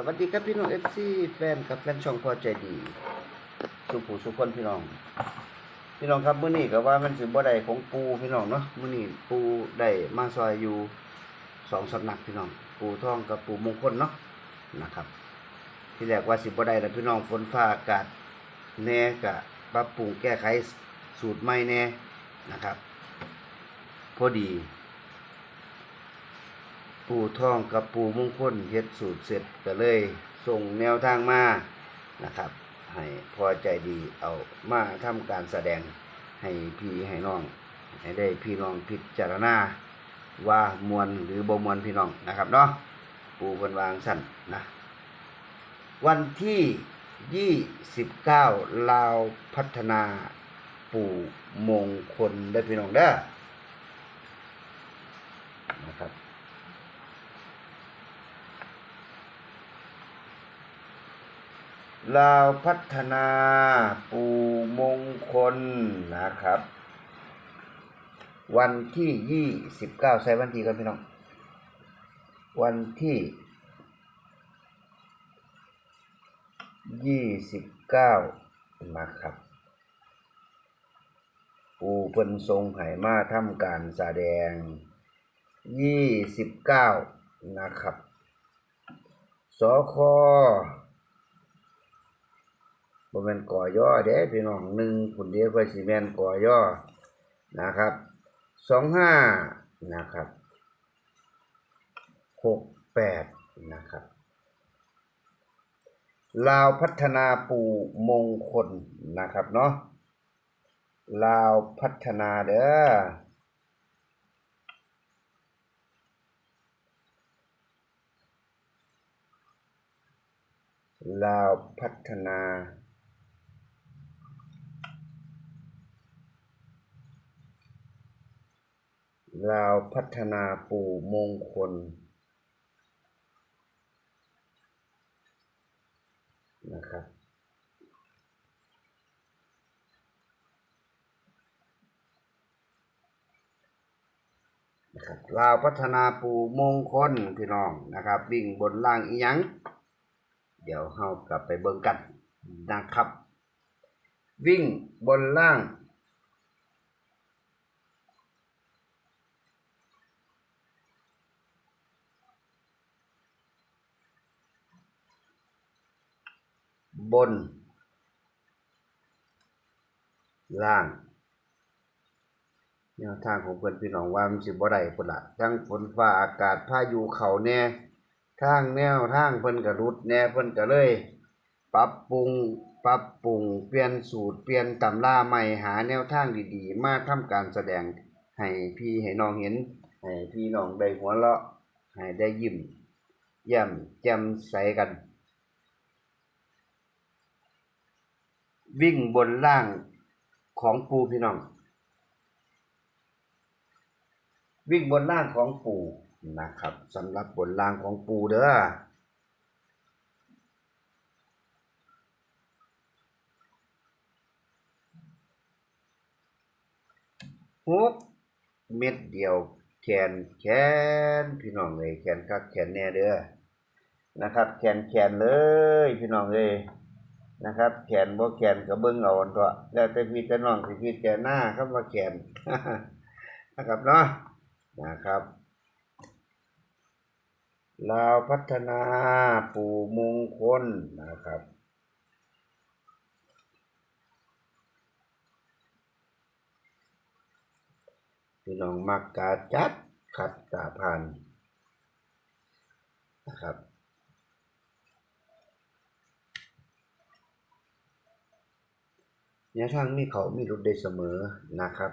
สวัสดีครับพี่น้องเอฟซีแฟนกับแฟนช่องพอใจดีสุขูสุขคนพี่น้อง พี่น้องครับมื้อนี้ก็ว่ามันสิบ่ได้ของปูพี่น้องเนาะมื้อนี้ปูได้มาซอยอยู่สองสำนักพี่น้อง ปูทองกับปูมงคลเนาะนะครับ ที่แรกว่าสิบ่ได้แล้วพี่น้องฝนฟ้าอากาศแน่ก็ปรับปรุงแก้ไขสูตรใหม่แน่นะครับ พอดี ปู่ท่องกับปู่มงคลเฮ็ดสูตรเสร็จก็เลยส่งแนวทางมานะครับ ให้พอใจดีเอามาทำการแสดงให้พี่ให้น้อง ให้ได้พี่น้องพิจารณาว่ามวลหรือบ่มวลพี่น้องนะครับเนาะปู่เพิ่นวางสั่นนะวันที่ 29 ลาวพัฒนาปู่มงคลได้พี่น้องเด้อนะครับ ลาวพัฒนาปูมงคลนะครับ วันที่ยี่สิบเก้าใส่วันที่กันพี่น้อง วันที่ยี่สิบเก้านะครับ ปูเพิ่นทรงไหมาทำการแสดงยี่สิบเก้านะครับ สค บแมนก่อย่อเด้พี่น้องหนึ่งคุณเดียวไปสิแมนก่อย่อนะครับสองห้านะครับหกแปดนะครับลาวพัฒนาปู่มงคลนะครับเนาะลาวพัฒนาเด้อลาวพัฒนา ลาวพัฒนาปู่มงคลนะครับนะครับลาวพัฒนาปู่มงคลพี่น้องนะครับ วิ่งบนล่างอีหยัง เดี๋ยวเฮากลับไปเบิ่งกันนะครับ วิ่งบนล่าง บน ล่าง แนวทางของเพื่อนพี่น้องว่ามันสิบ่ได้พุ่นละทั้งฝนฟ้าอากาศพายุเขาแน่ทางแนวทางเพิ่นก็รุดแน่เพิ่นก็เลย ปรับปรุงปรับปรุงเปลี่ยนสูตรเปลี่ยนตำราใหม่หาแนวทางดีๆ มาทำการแสดงให้พี่ให้น้องเห็นให้พี่น้องได้หัวเราะให้ได้ยิ้มแย้มแจ่มใสกัน วิ่งบนล่างของปูพี่น้อง วิ่งบนล่างของปูนะครับสำหรับบนล่างของปูเด้อหกเม็ดเดียวแขนแขนพี่น้องเลยแขนคักแขนแน่เด้อนะครับ แขนแขนเลยพี่น้องเลย นะครับแขนบ่แขนก็เบิ่งเอาอันตัวแล้วแต่พี่แต่น้องสิพี่แต่หน้าคำว่าแขนนะครับเนาะนะครับลาวพัฒนาปู่มงคลนะครับพี่น้องมักกาจัดขัดกาพันนะครับ เนี่ยทางมีเขามีรุดได้เสมอนะครับ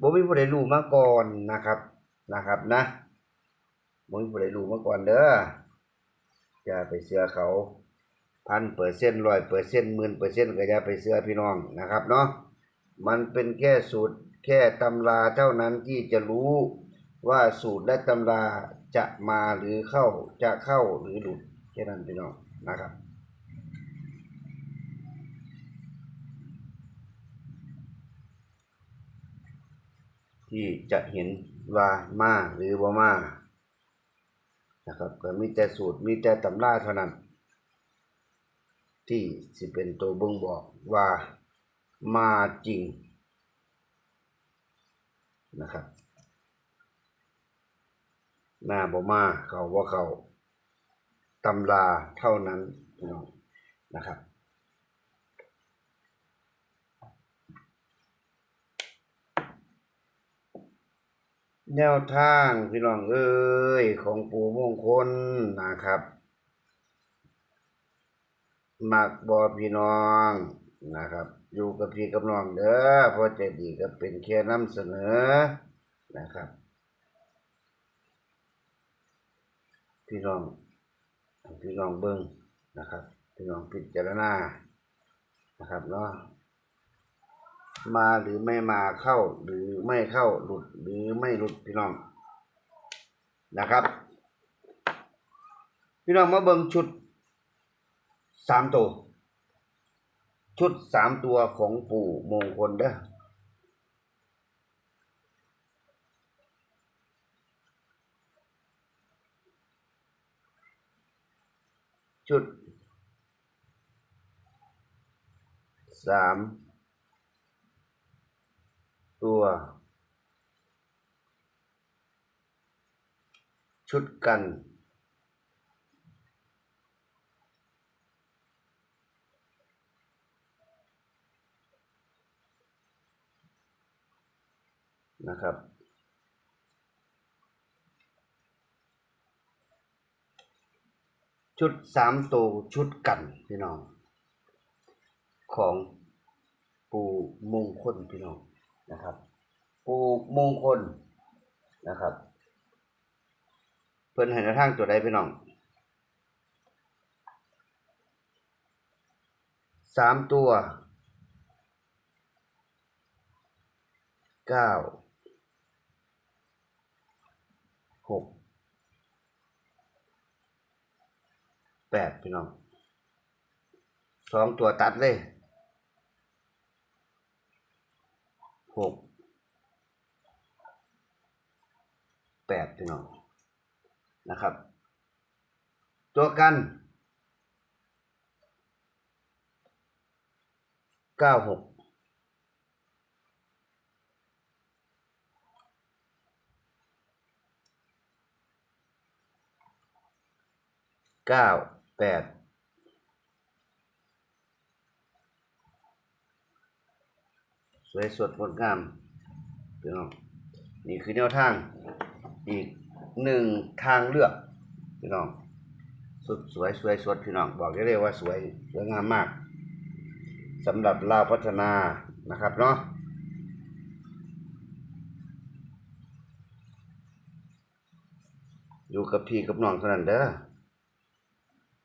บ่มีผู้ใดรู้มาก่อนนะครับนะครับนะบ่มีผู้ใดรู้มาก่อนเด้ออย่าไปเชื่อเขาพันเปอร์เซ็นต์ร้อยเปอร์เซ็นต์หมื่นเปอร์เซ็นต์ก็อย่าไปเชื่อพี่น้องนะครับเนาะมันเป็นแค่สูตรแค่ตำราเท่านั้นที่จะรู้ว่าสูตรและตำราจะมาหรือเข้าจะเข้าหรือหลุดแค่นั้นพี่น้องนะครับ ที่จะเห็นว่ามาหรือบ่มานะครับก็มีแต่สูตรมีแต่ตำราเท่านั้น ที่สิเป็นตัวบ่งบอกว่ามาจริงนะครับหน้าบ่มาเขาบ่าเขาตำราเท่านั้นนะครับ แนวทางพี่น้องเอ้ยของปู่มงคลนะครับมักบอพี่น้องนะครับ อยู่กับพี่กับน้องเด้อพราะใจดีก็เป็นแค่นำเสนอนะครับ พี่น้องพี่น้องเบิ้งนะครับ พี่น้องพิจารณานะครับเนาะ มาหรือไม่มาเข้าหรือไม่เข้าหลุดหรือไม่หลุดพี่น้องนะครับ พี่น้องมาเบิ้งชุดสามตัว ชุดสามตัวของปู่มงคลเด้อชุดสาม ตัว ชุดกัน นะครับชุดสามตัวชุดกันพี่น้อง ของปูมงคลพี่น้อง นะครับปลูกมงคลนะครับ เพิ่นให้แนทางตัวใดพี่น้องสามตัวเก้าหกแปดพี่น้องสองตัวตัดเลย หกแปดพี่น้องนะครับ ตัวกันเก้าหกเก้าแปด สวยสดงดงามพี่น้องนี่คือแนวทางอีกหนึ่งทางเลือกพี่น้องสุดสวยสวยสดพี่น้องบอกได้เลยว่าสวยสวยงามมากสำหรับลาวพัฒนานะครับเนาะอยู่กับพี่กับน้องเท่านั้นเด้อ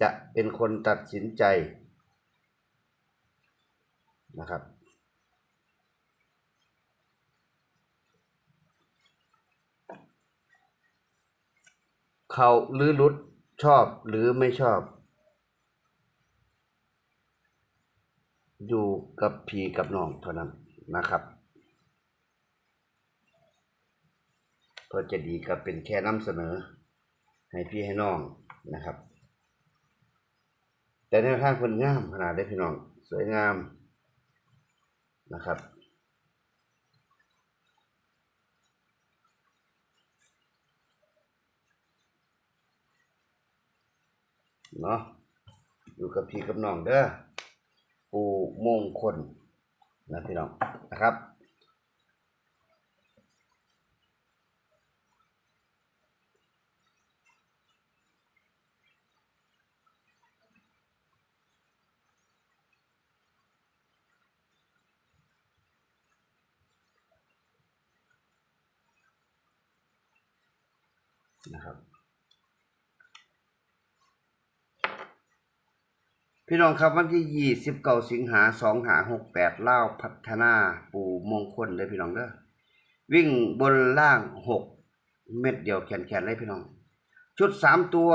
จะเป็นคนตัดสินใจนะครับ เขาหรือรุดชอบหรือไม่ชอบ อยู่กับพีกับน้องเท่านั้นนะครับเพื่อจะดีก็เป็นแค่นำเสนอ ให้พี่ให้น้องนะครับ แต่แนทางคนงามขนาดได้พี่น้อง สวยงามนะครับ เนาะอยู่กับพี่กับน้องเด้อปูมงคลนะพี่น้องนะครับนะครับ พี่น้องครับวันที่ยี่สิบเก้าสิงหาสองหาหกแปดเล่าพัฒนาปู่มงคลเลยพี่น้องเด้อวิ่งบนล่างหกเม็ดเดียวแขนแขนเลยพี่น้อง ชุดสามตัว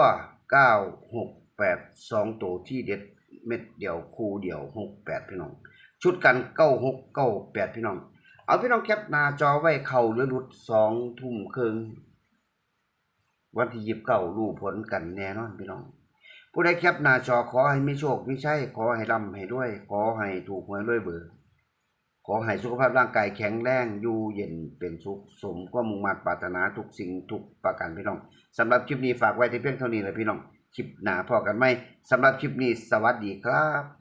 เก้าหกแปดสองตัวที่เด็ดเม็ดเดียวคู่เดียวหกแปดพี่น้อง ชุดกันเก้าหกเก้าแปดพี่น้อง เอาพี่น้องแคปหน้าจอไว้เข่าหรือหลุดสองทุ่มครึ่งวันที่ยิบเก้ารูผลกันแน่นอนพี่น้อง ผู้ใดแคปหน้าจอขอให้มีโชคมีชัยขอให้ร่ำให้ด้วย ขอให้ถูกหวยรวยเบอร์ขอให้สุขภาพร่างกายแข็งแรงอยู่เย็นเป็นสุขสมก็มุ่งมั่นปรารถนาทุกสิ่งทุกประการพี่น้องสำหรับคลิปนี้ฝากไว้ที่เพียงเท่านี้เลยพี่น้องคลิปหน้าพอกันไหมสำหรับคลิปนี้สวัสดีครับ